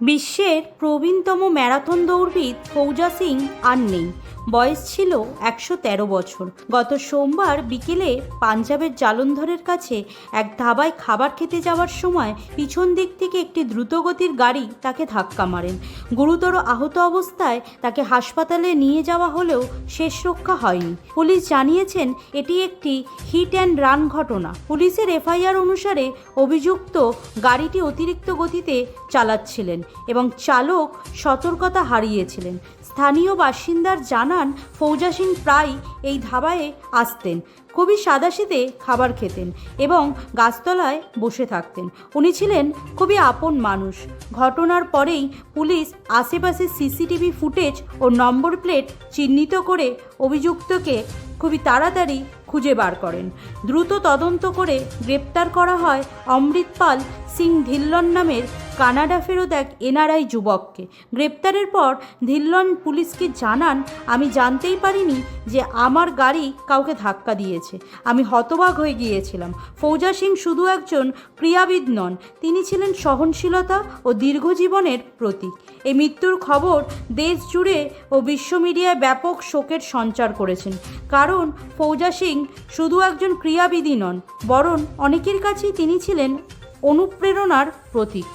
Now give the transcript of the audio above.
বিশ্বের প্রবীণতম ম্যারাথন দৌড়বিদ ফৌজা সিং আর নেই। বয়স ছিল একশো তেরো বছর। গত সোমবার বিকেলে পাঞ্জাবের জালন্ধরের কাছে এক ধাবায় খাবার খেতে যাওয়ার সময় পিছন দিক থেকে একটি দ্রুতগতির গাড়ি তাকে ধাক্কা মারেন। গুরুতর আহত অবস্থায় তাকে হাসপাতালে নিয়ে যাওয়া হলেও শেষ রক্ষা হয়নি। পুলিশ জানিয়েছেন, এটি একটি হিট অ্যান্ড রান ঘটনা। পুলিশের এফআইআর অনুসারে অভিযুক্ত গাড়িটি অতিরিক্ত গতিতে চালাচ্ছিলেন এবং চালক সতর্কতা হারিয়েছিলেন। স্থানীয় বাসিন্দার জানান, ফৌজা সিং প্রায় এই ধাবায় আসতেন। খুবই সাদাসিদে খাবার খেতেন এবং গাছতলায় বসে থাকতেন। উনি ছিলেন খুবই আপন মানুষ। ঘটনার পরেই পুলিশ আশেপাশে সিসিটিভি ফুটেজ ও নম্বর প্লেট চিহ্নিত করে অভিযুক্তকে খুবই তাড়াতাড়ি খুঁজে বার করেন। দ্রুত তদন্ত করে গ্রেপ্তার করা হয় অমৃতপাল সিং ধিল্লন নামের কানাডা ফেরত এক এনআরআই যুবককে। গ্রেপ্তারের পর ধিল্লন পুলিশকে জানান, আমি জানতেই পারিনি যে আমার গাড়ি কাউকে ধাক্কা দিয়েছে। আমি হতবাক হয়ে গিয়েছিলাম। ফৌজা সিং শুধু একজন ক্রীড়াবিদ নন, তিনি ছিলেন সহনশীলতা ও দীর্ঘজীবনের প্রতীক। এই মৃত্যুর খবর দেশ জুড়ে ও বিশ্ব মিডিয়ায় ব্যাপক শোকের সঞ্চার করেছেন। কারণ ফৌজা সিং শুধু একজন ক্রীড়াবিদই নন, বরং অনেকের কাছেই তিনি ছিলেন অনুপ্রেরণার প্রতীক।